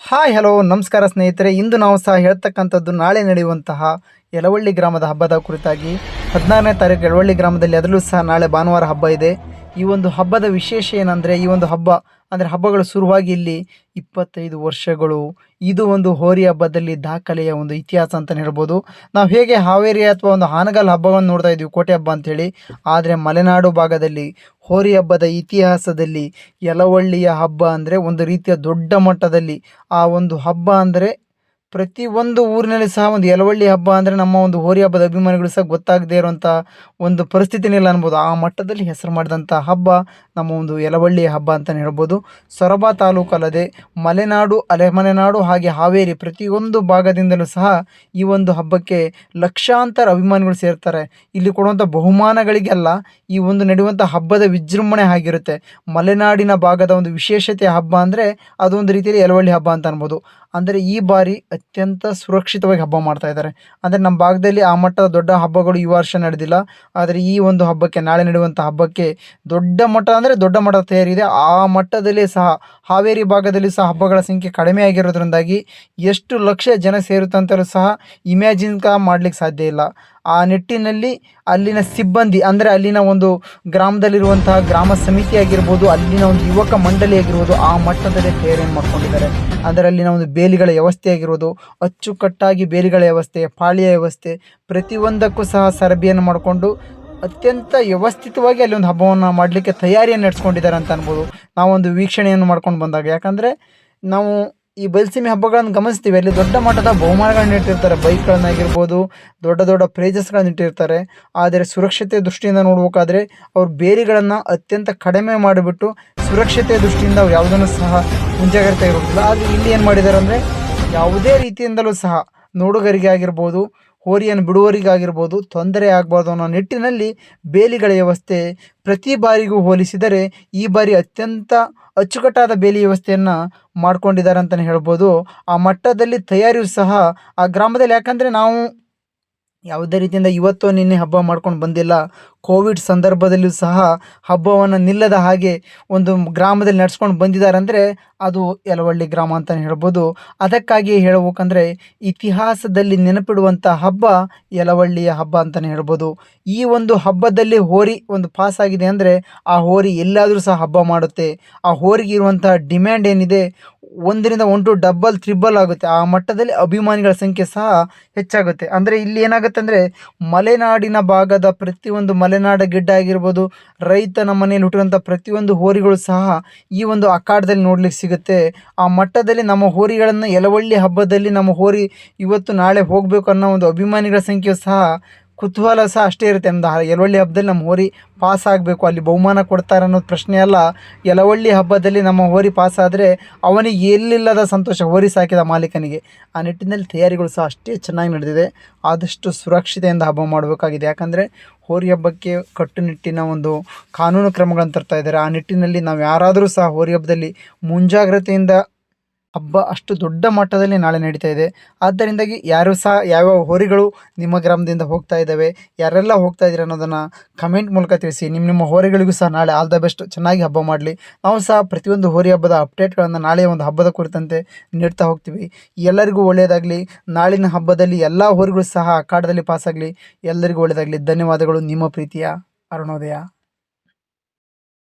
Hi, hello, ನಮಸ್ಕಾರ ಸ್ನೇಹಿತರೆ. ಇಂದು ನಾವು ಸಹ ಹೇಳ್ತಕ್ಕಂಥದ್ದು ನಾಳೆ ನಡೆಯುವಂತಹ ಯಲವಳ್ಳಿ ಗ್ರಾಮದ ಹಬ್ಬದ ಕುರಿತಾಗಿ. ಹದಿನಾರನೇ ತಾರೀಕು ಯಲವಳ್ಳಿ ಗ್ರಾಮದಲ್ಲಿ ಅದರಲ್ಲೂ ಸಹ ನಾಳೆ ಭಾನುವಾರ ಹಬ್ಬ ಇದೆ. ಈ ಒಂದು ಹಬ್ಬದ ವಿಶೇಷ ಏನಂದರೆ, ಈ ಒಂದು ಹಬ್ಬ ಅಂದರೆ ಹಬ್ಬಗಳು ಶುರುವಾಗಿ ಇಲ್ಲಿ ಇಪ್ಪತ್ತೈದು ವರ್ಷಗಳು. ಇದು ಒಂದು ಹೋರಿ ಹಬ್ಬದಲ್ಲಿ ದಾಖಲೆಯ ಒಂದು ಇತಿಹಾಸ ಅಂತಲೇ ಹೇಳ್ಬೋದು. ನಾವು ಹೇಗೆ ಹಾವೇರಿ ಅಥವಾ ಒಂದು ಹಾನಗಲ್ ಹಬ್ಬವನ್ನು ನೋಡ್ತಾ ಇದ್ದೀವಿ, ಕೋಟೆ ಹಬ್ಬ ಅಂಥೇಳಿ ಆದರೆ ಮಲೆನಾಡು ಭಾಗದಲ್ಲಿ ಹೋರಿ ಹಬ್ಬದ ಇತಿಹಾಸದಲ್ಲಿ ಯಲವಳ್ಳಿಯ ಹಬ್ಬ ಅಂದರೆ ಒಂದು ರೀತಿಯ ದೊಡ್ಡ ಮಟ್ಟದಲ್ಲಿ ಆ ಒಂದು ಹಬ್ಬ ಅಂದರೆ ಪ್ರತಿ ಒಂದು ಊರಿನಲ್ಲಿ ಸಹ ಒಂದು ಯಲವಳ್ಳಿ ಹಬ್ಬ ಅಂದರೆ ನಮ್ಮ ಒಂದು ಹೋರಿ ಹಬ್ಬದ ಅಭಿಮಾನಿಗಳು ಸಹ ಗೊತ್ತಾಗದೇ ಇರುವಂಥ ಒಂದು ಪರಿಸ್ಥಿತಿನಿಲ್ಲ ಅನ್ಬೋದು. ಆ ಮಟ್ಟದಲ್ಲಿ ಹೆಸರು ಮಾಡಿದಂಥ ಹಬ್ಬ ನಮ್ಮ ಒಂದು ಯಲವಳ್ಳಿ ಹಬ್ಬ ಅಂತಲೇ ಹೇಳ್ಬೋದು. ಸೊರಬ ತಾಲೂಕು ಅಲ್ಲದೆ ಮಲೆನಾಡು, ಅಲೆಮಲೆನಾಡು ಹಾಗೆ ಹಾವೇರಿ ಪ್ರತಿಯೊಂದು ಭಾಗದಿಂದಲೂ ಸಹ ಈ ಒಂದು ಹಬ್ಬಕ್ಕೆ ಲಕ್ಷಾಂತರ ಅಭಿಮಾನಿಗಳು ಸೇರ್ತಾರೆ. ಇಲ್ಲಿ ಕೊಡುವಂಥ ಬಹುಮಾನಗಳಿಗೆಲ್ಲ ಈ ಒಂದು ನಡೆಯುವಂಥ ಹಬ್ಬದ ವಿಜೃಂಭಣೆ ಆಗಿರುತ್ತೆ. ಮಲೆನಾಡಿನ ಭಾಗದ ಒಂದು ವಿಶೇಷತೆ ಹಬ್ಬ ಅಂದರೆ ಅದೊಂದು ರೀತಿಯಲ್ಲಿ ಯಲವಳ್ಳಿ ಹಬ್ಬ ಅಂತ ಅನ್ಬೋದು. ಅಂದರೆ ಈ ಬಾರಿ ಅತ್ಯಂತ ಸುರಕ್ಷಿತವಾಗಿ ಹಬ್ಬ ಮಾಡ್ತಾ ಇದ್ದಾರೆ. ಅಂದರೆ ನಮ್ಮ ಭಾಗದಲ್ಲಿ ಆ ಮಟ್ಟದ ದೊಡ್ಡ ಹಬ್ಬಗಳು ಈ ವರ್ಷ ನಡೆದಿಲ್ಲ. ಆದರೆ ಈ ಒಂದು ಹಬ್ಬಕ್ಕೆ, ನಾಳೆ ನಡೆಯುವಂಥ ಹಬ್ಬಕ್ಕೆ ದೊಡ್ಡ ಮಟ್ಟ ಅಂದರೆ ದೊಡ್ಡ ಮಟ್ಟದ ತಯಾರಿ ಇದೆ ಆ ಮಟ್ಟದಲ್ಲಿ ಸಹ, ಹಾವೇರಿ ಭಾಗದಲ್ಲಿ ಸಹ ಹಬ್ಬಗಳ ಸಂಖ್ಯೆ ಕಡಿಮೆ ಆಗಿರೋದ್ರಿಂದಾಗಿ ಎಷ್ಟು ಲಕ್ಷ ಜನ ಸೇರುತ್ತಂತಲೂ ಸಹ ಇಮ್ಯಾಜಿನ್ ಕ ಮಾಡ್ಲಿಕ್ಕೆ ಸಾಧ್ಯ ಇಲ್ಲ. ಆ ನಿಟ್ಟಿನಲ್ಲಿ ಅಲ್ಲಿನ ಸಿಬ್ಬಂದಿ, ಅಂದರೆ ಅಲ್ಲಿನ ಒಂದು ಗ್ರಾಮದಲ್ಲಿರುವಂತಹ ಗ್ರಾಮ ಸಮಿತಿ ಆಗಿರ್ಬೋದು, ಅಲ್ಲಿನ ಒಂದು ಯುವಕ ಮಂಡಳಿ ಆಗಿರ್ಬೋದು, ಆ ಮಟ್ಟದಲ್ಲಿ ತಯಾರಿಯನ್ನು ಮಾಡ್ಕೊಂಡಿದ್ದಾರೆ. ಅಂದರೆ ಅಲ್ಲಿನ ಒಂದು ಬೇಲಿಗಳ ವ್ಯವಸ್ಥೆ ಆಗಿರ್ಬೋದು, ಅಚ್ಚುಕಟ್ಟಾಗಿ ಬೇಲಿಗಳ ವ್ಯವಸ್ಥೆ, ಪಾಳಿಯ ವ್ಯವಸ್ಥೆ, ಪ್ರತಿಯೊಂದಕ್ಕೂ ಸಹ ಸರಬಿಯನ್ನು ಮಾಡಿಕೊಂಡು ಅತ್ಯಂತ ವ್ಯವಸ್ಥಿತವಾಗಿ ಅಲ್ಲಿ ಒಂದು ಹಬ್ಬವನ್ನು ಮಾಡಲಿಕ್ಕೆ ತಯಾರಿಯನ್ನು ನಡೆಸ್ಕೊಂಡಿದ್ದಾರೆ ಅಂತ ಅನ್ಬೋದು. ನಾವೊಂದು ವೀಕ್ಷಣೆಯನ್ನು ಮಾಡ್ಕೊಂಡು ಬಂದಾಗ. ಯಾಕಂದರೆ ನಾವು ಈ ಬಯಲುಸೀಮೆ ಹಬ್ಬಗಳನ್ನು ಗಮನಿಸ್ತೀವಿ. ಅಲ್ಲಿ ದೊಡ್ಡ ಮಟ್ಟದ ಬಹುಮಾನಗಳನ್ನು ಇಟ್ಟಿರ್ತಾರೆ. ಬೈಕ್ಗಳನ್ನಾಗಿರ್ಬೋದು ದೊಡ್ಡ ದೊಡ್ಡ ಪ್ರೇಜಸ್ಗಳನ್ನು ಇಟ್ಟಿರ್ತಾರೆ. ಆದರೆ ಸುರಕ್ಷತೆ ದೃಷ್ಟಿಯಿಂದ ನೋಡ್ಬೇಕಾದ್ರೆ ಅವ್ರು ಬೇಲಿಗಳನ್ನು ಅತ್ಯಂತ ಕಡಿಮೆ ಮಾಡಿಬಿಟ್ಟು ಸುರಕ್ಷತೆ ದೃಷ್ಟಿಯಿಂದ ಅವ್ರು ಯಾವುದನ್ನು ಸಹ ಮುಂಜಾಗ್ರತೆ ಇರೋದಿಲ್ಲ ಆದರೆ ಇಲ್ಲಿ ಏನು ಮಾಡಿದ್ದಾರೆ ಅಂದರೆ ಯಾವುದೇ ರೀತಿಯಿಂದಲೂ ಸಹ ನೋಡುಗರಿಗೆ ಆಗಿರ್ಬೋದು ಹೋರಿಯನ್ನು ಬಿಡುವರಿಗಾಗಿರ್ಬೋದು ತೊಂದರೆ ಆಗಬಾರ್ದು ಅನ್ನೋ ನಿಟ್ಟಿನಲ್ಲಿ ಬೇಲಿಗಳ ವ್ಯವಸ್ಥೆ ಪ್ರತಿ ಬಾರಿಗೂ ಹೋಲಿಸಿದರೆ ಈ ಬಾರಿ ಅತ್ಯಂತ ಅಚ್ಚುಕಟ್ಟಾದ ಬೇಲಿ ವ್ಯವಸ್ಥೆಯನ್ನು ಮಾಡ್ಕೊಂಡಿದ್ದಾರೆ ಅಂತಲೇ ಹೇಳ್ಬೋದು. ಆ ಮಟ್ಟದಲ್ಲಿ ತಯಾರಿಯೂ ಸಹ ಆ ಗ್ರಾಮದಲ್ಲಿ. ಯಾಕಂದರೆ ನಾವು ಯಾವುದೇ ರೀತಿಯಿಂದ ಇವತ್ತು ನಿನ್ನೆ ಹಬ್ಬ ಮಾಡ್ಕೊಂಡು ಬಂದಿಲ್ಲ. ಕೋವಿಡ್ ಸಂದರ್ಭದಲ್ಲೂ ಸಹ ಹಬ್ಬವನ್ನು ನಿಲ್ಲದ ಹಾಗೆ ಒಂದು ಗ್ರಾಮದಲ್ಲಿ ನಡೆಸ್ಕೊಂಡು ಬಂದಿದ್ದಾರೆ ಅಂದರೆ ಅದು ಯಲವಳ್ಳಿ ಗ್ರಾಮ ಅಂತಲೇ ಹೇಳ್ಬೋದು. ಅದಕ್ಕಾಗಿ ಹೇಳ್ಬೇಕಂದ್ರೆ ಇತಿಹಾಸದಲ್ಲಿ ನೆನಪಿಡುವಂಥ ಹಬ್ಬ ಯಲವಳ್ಳಿಯ ಹಬ್ಬ ಅಂತಲೇ ಹೇಳ್ಬೋದು. ಈ ಒಂದು ಹಬ್ಬದಲ್ಲಿ ಹೋರಿ ಒಂದು ಪಾಸ್ ಆಗಿದೆ ಅಂದರೆ ಆ ಹೋರಿ ಎಲ್ಲಾದರೂ ಸಹ ಹಬ್ಬ ಮಾಡುತ್ತೆ. ಆ ಹೋರಿಗೆ ಇರುವಂಥ ಡಿಮ್ಯಾಂಡ್ ಏನಿದೆ? ಒಂದರಿಂದ ಒನ್ ಟು ಡಬ್ಬಲ್ ತ್ರಿಬಲ್ ಆಗುತ್ತೆ. ಆ ಮಟ್ಟದಲ್ಲಿ ಅಭಿಮಾನಿಗಳ ಸಂಖ್ಯೆ ಸಹ ಹೆಚ್ಚಾಗುತ್ತೆ. ಅಂದರೆ ಇಲ್ಲಿ ಏನಾಗುತ್ತೆ ಅಂದರೆ ಮಲೆನಾಡಿನ ಭಾಗದ ಪ್ರತಿಯೊಂದು ಮಲೆನಾಡ ಗಿಡ್ಡ ಆಗಿರ್ಬೋದು ರೈತನ ಮನೆಯಲ್ಲಿ ಹುಟ್ಟಿರುವಂಥ ಪ್ರತಿಯೊಂದು ಹೋರಿಗಳು ಸಹ ಈ ಒಂದು ಅಖಾಡದಲ್ಲಿ ನೋಡ್ಲಿಕ್ಕೆ ಸಿಗುತ್ತೆ. ಆ ಮಟ್ಟದಲ್ಲಿ ನಮ್ಮ ಹೋರಿಗಳನ್ನು ಯಲವಳ್ಳಿ ಹಬ್ಬದಲ್ಲಿ ನಮ್ಮ ಹೋರಿ ಇವತ್ತು ನಾಳೆ ಹೋಗಬೇಕು ಅನ್ನೋ ಒಂದು ಅಭಿಮಾನಿಗಳ ಸಂಖ್ಯೆ ಸಹ ಕುತೂಹಲ ಸಹ ಅಷ್ಟೇ ಇರುತ್ತೆ. ನಮ್ದು ಯಲವಳ್ಳಿ ಹಬ್ಬದಲ್ಲಿ ನಮ್ಮ ಹೋರಿ ಪಾಸ್ ಆಗಬೇಕು, ಅಲ್ಲಿ ಬಹುಮಾನ ಕೊಡ್ತಾರೆ ಅನ್ನೋದು ಪ್ರಶ್ನೆ ಅಲ್ಲ. ಯಲವಳ್ಳಿ ಹಬ್ಬದಲ್ಲಿ ನಮ್ಮ ಹೋರಿ ಪಾಸ್ ಆದರೆ ಅವನಿಗೆ ಎಲ್ಲಿಲ್ಲದ ಸಂತೋಷ ಹೋರಿ ಸಾಕಿದ ಮಾಲೀಕನಿಗೆ. ಆ ನಿಟ್ಟಿನಲ್ಲಿ ತಯಾರಿಗಳು ಸಹ ಅಷ್ಟೇ ಚೆನ್ನಾಗಿ ನಡೆದಿದೆ. ಆದಷ್ಟು ಸುರಕ್ಷತೆಯಿಂದ ಹಬ್ಬ ಮಾಡಬೇಕಾಗಿದೆ. ಯಾಕಂದರೆ ಹೋರಿ ಹಬ್ಬಕ್ಕೆ ಕಟ್ಟುನಿಟ್ಟಿನ ಒಂದು ಕಾನೂನು ಕ್ರಮಗಳನ್ನು ತರ್ತಾ ಇದ್ದಾರೆ. ಆ ನಿಟ್ಟಿನಲ್ಲಿ ನಾವು ಯಾರಾದರೂ ಸಹ ಹೋರಿ ಹಬ್ಬದಲ್ಲಿ ಮುಂಜಾಗ್ರತೆಯಿಂದ ಹಬ್ಬ ಅಷ್ಟು ದೊಡ್ಡ ಮಟ್ಟದಲ್ಲಿ ನಾಳೆ ನಡೀತಾ ಇದೆ. ಆದ್ದರಿಂದಾಗಿ ಯಾರು ಸಹ ಯಾವ್ಯಾವ ಹೋರಿಗಳು ನಿಮ್ಮ ಗ್ರಾಮದಿಂದ ಹೋಗ್ತಾ ಇದ್ದಾವೆ, ಯಾರೆಲ್ಲ ಹೋಗ್ತಾ ಇದ್ದೀರಿ ಅನ್ನೋದನ್ನು ಕಮೆಂಟ್ ಮೂಲಕ ತಿಳಿಸಿ. ನಿಮ್ಮ ನಿಮ್ಮ ಹೋರಿಗಳಿಗೂ ಸಹ ನಾಳೆ ಆಲ್ ದ ಬೆಸ್ಟ್ ಚೆನ್ನಾಗಿ ಹಬ್ಬ ಮಾಡಲಿ. ನಾವು ಸಹ ಪ್ರತಿಯೊಂದು ಹೋರಿ ಹಬ್ಬದ ಅಪ್ಡೇಟ್ಗಳನ್ನು ನಾಳೆ ಒಂದು ಹಬ್ಬದ ಕುರಿತಂತೆ ನೀಡ್ತಾ ಹೋಗ್ತೀವಿ. ಎಲ್ಲರಿಗೂ ಒಳ್ಳೆಯದಾಗಲಿ ನಾಳಿನ ಹಬ್ಬದಲ್ಲಿ ಎಲ್ಲ ಹೋರಿಗಳು ಸಹ ಅಖಾಡದಲ್ಲಿ ಪಾಸಾಗಲಿ ಎಲ್ಲರಿಗೂ ಒಳ್ಳೆಯದಾಗಲಿ ಧನ್ಯವಾದಗಳು. ನಿಮ್ಮ ಪ್ರೀತಿಯ ಅರುಣೋದಯ.